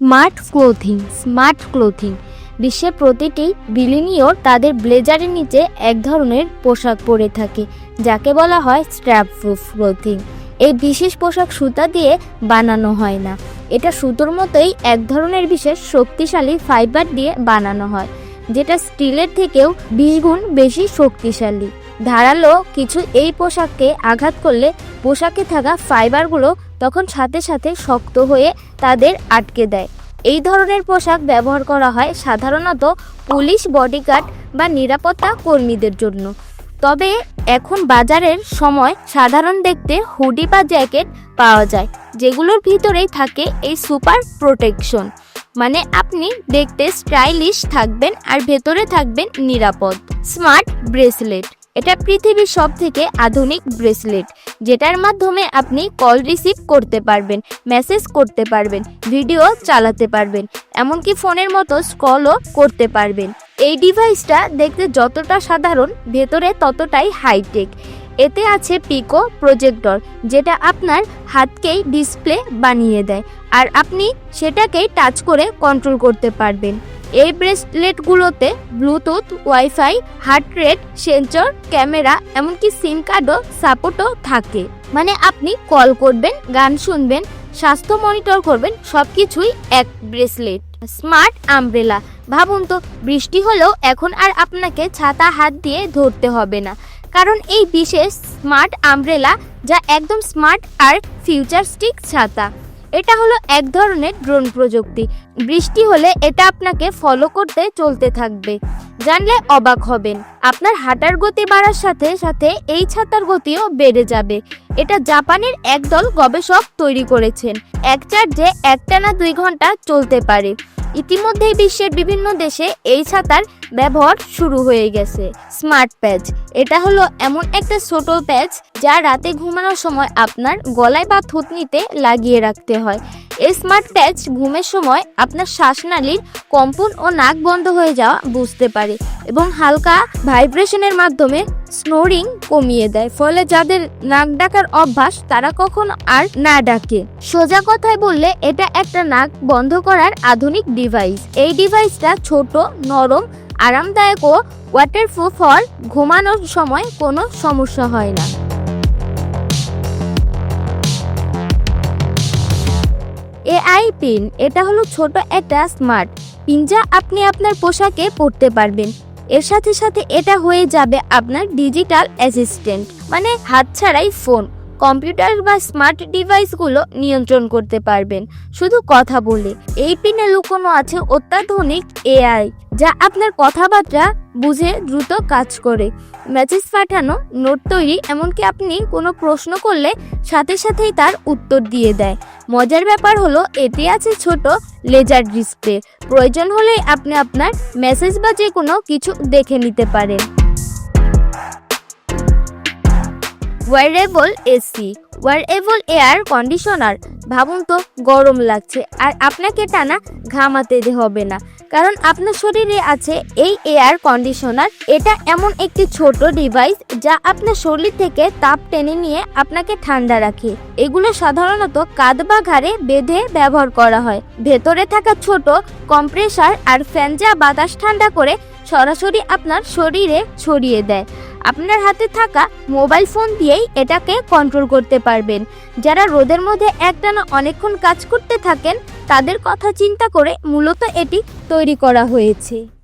Smart clothing smart clothing. বিশ্বের প্রতিটি বিলিনিয়র তাদের ব্লেজারের নিচে এক ধরনের পোশাক পরে থাকে, যাকে বলা হয় স্ট্র্যাপ প্রুফ ক্লোথিং। এই বিশেষ পোশাক সুতা দিয়ে বানানো হয় না। এটা সুতোর মতোই এক ধরনের বিশেষ শক্তিশালী ফাইবার দিয়ে বানানো হয়, যেটা স্টিলের থেকেও বিশ গুণ বেশি শক্তিশালী। ধারালো কিছু এই পোশাককে আঘাত করলে পোশাকে থাকা ফাইবারগুলো তখন সাথে সাথে শক্ত হয়ে তাদের আটকে দেয়। এই ধরনের পোশাক ব্যবহার করা হয় সাধারণত পুলিশ বডিগার্ড বা নিরাপত্তা কর্মীদের জন্য। তবে এখন বাজারের সময় সাধারণ দেখতে হুডি বা জ্যাকেট পাওয়া যায়, যেগুলোর ভিতরেই থাকে এই সুপার প্রোটেকশন। মানে আপনি দেখতে স্টাইলিশ থাকবেন আর ভেতরে থাকবেন নিরাপদ। Smart bracelet. এটা পৃথিবীর সব থেকে আধুনিক ব্রেসলেট, যেটার মাধ্যমে আপনি কল রিসিভ করতে পারবেন, মেসেজ করতে পারবেন, ভিডিও চালাতে পারবেন, এমনকি ফোনের মতো স্ক্রলও করতে পারবেন। এই ডিভাইসটা দেখতে যতটা সাধারণ, ভেতরে ততটাই হাইটেক। এতে আছে পিকো প্রজেক্টর, যেটা আপনার হাতকেই ডিসপ্লে বানিয়ে দেয়, আর আপনি সেটাকেই টাচ করে কন্ট্রোল করতে পারবেন। এই ব্রেসলেটগুলোতে bluetooth wifi heart rate sensor camera এমনকি সিম কার্ডও সাপোর্টও থাকে। মানে আপনি কল করবেন, গান শুনবেন, স্বাস্থ্য মনিটর করবেন সব কিছুই এক ব্রেসলেট স্মার্ট আমব্রেলা ভাবুন তো, বৃষ্টি হলেও এখন আর আপনাকে ছাতা, হাত দিয়ে ধরতে হবে না। কারণ এই বিশেষ স্মার্ট আমব্রেলা যা একদম স্মার্ট আর ফিউচারস্টিক ছাতা। এটা হলো এক ধরনের ড্রোন প্রযুক্তি। বৃষ্টি হলে এটা আপনাকে ফলো করতে চলতে থাকবে। জানলে অবাক হবেন, আপনার হাঁটার গতি বাড়ার সাথে সাথে এই ছাতার গতিও বেড়ে যাবে। এটা জাপানের একদল গবেষক তৈরি করেছেন। এক চার্জে একটানা দুই ঘণ্টা চলতে পারে। ইতিমধ্যেই বিশ্বের বিভিন্ন দেশে এই ছাতার ব্যবহার শুরু হয়ে গেছে। Smart patch. এটা হলো এমন একটা ছোট প্যাচ যা রাতে ঘুমানোর সময় আপনার গলায় বা থুতনিতে লাগিয়ে রাখতে হয়। এই স্মার্ট প্যাচ ঘুমের সময় আপনার শ্বাসনালীর কম্পন ও নাক বন্ধ হয়ে যাওয়া বুঝতে পারে এবং হালকা ভাইব্রেশনের মাধ্যমে স্নোরিং কমিয়ে দেয়। ফলে যাদের নাক ডাকার অভ্যাস, তারা কখনো আর না ডাকে। সোজা কথায় বললে, এটা একটা নাক বন্ধ করার আধুনিক ডিভাইস এই ডিভাইসটা ছোট, নরম আরামদায়ক ও ওয়াটারপ্রুফ হওয়ার ঘুমানোর সময় কোনো সমস্যা হয় না। এআই পিন এটা হলো ছোট একটা স্মার্ট পিন যা আপনি আপনার পোশাকে পরতে পারবেন। এর সাথে সাথে এটা হয়ে যাবে আপনার ডিজিটাল অ্যাসিস্ট্যান্ট মানে হাত ছাড়াই ফোন কম্পিউটার বা স্মার্ট ডিভাইসগুলো নিয়ন্ত্রণ করতে পারবেন। শুধু কথা বলে এই পিনে লুকোনো আছে অত্যাধুনিক এআই, যা আপনার কথাবার্তা বুঝে দ্রুত কাজ করে। মেসেজ পাঠানো, নোট তৈরি, এমনকি আপনি কোনো প্রশ্ন করলে সাথে সাথেই তার উত্তর দিয়ে দেয়। মজার ব্যাপার হলো, এতে আছে ছোট লেজার ডিসপ্লে। প্রয়োজন হলে আপনি আপনার মেসেজ বা যে কোনো কিছু দেখে নিতে পারেন। Wearable AC wearable air conditioner ভাবুন তো, গরম লাগছে। আর আপনাকে টানা ঘামাতে হবে না। কারণ আপনার শরীরে আছে এই এয়ার কন্ডিশনার এটা এমন একটি ছোট ডিভাইস যা আপনার শরীর থেকে তাপ টেনে নিয়ে আপনাকে ঠান্ডা রাখে। এগুলো সাধারণত কাঁধ বা ঘাড়ে বেঁধে ব্যবহার করা হয়। ভেতরে থাকা ছোট কম্প্রেসার আর ফ্যান যা বাতাস ঠান্ডা করে সরাসরি আপনার শরীরে ছড়িয়ে দেয়। আপনার হাতে থাকা মোবাইল ফোন দিয়েই এটাকে কন্ট্রোল করতে পারবেন। যারা রোদের মধ্যে একটানা অনেকক্ষণ কাজ করতে থাকেন, তাদের কথা চিন্তা করে মূলত এটি তৈরি করা হয়েছে।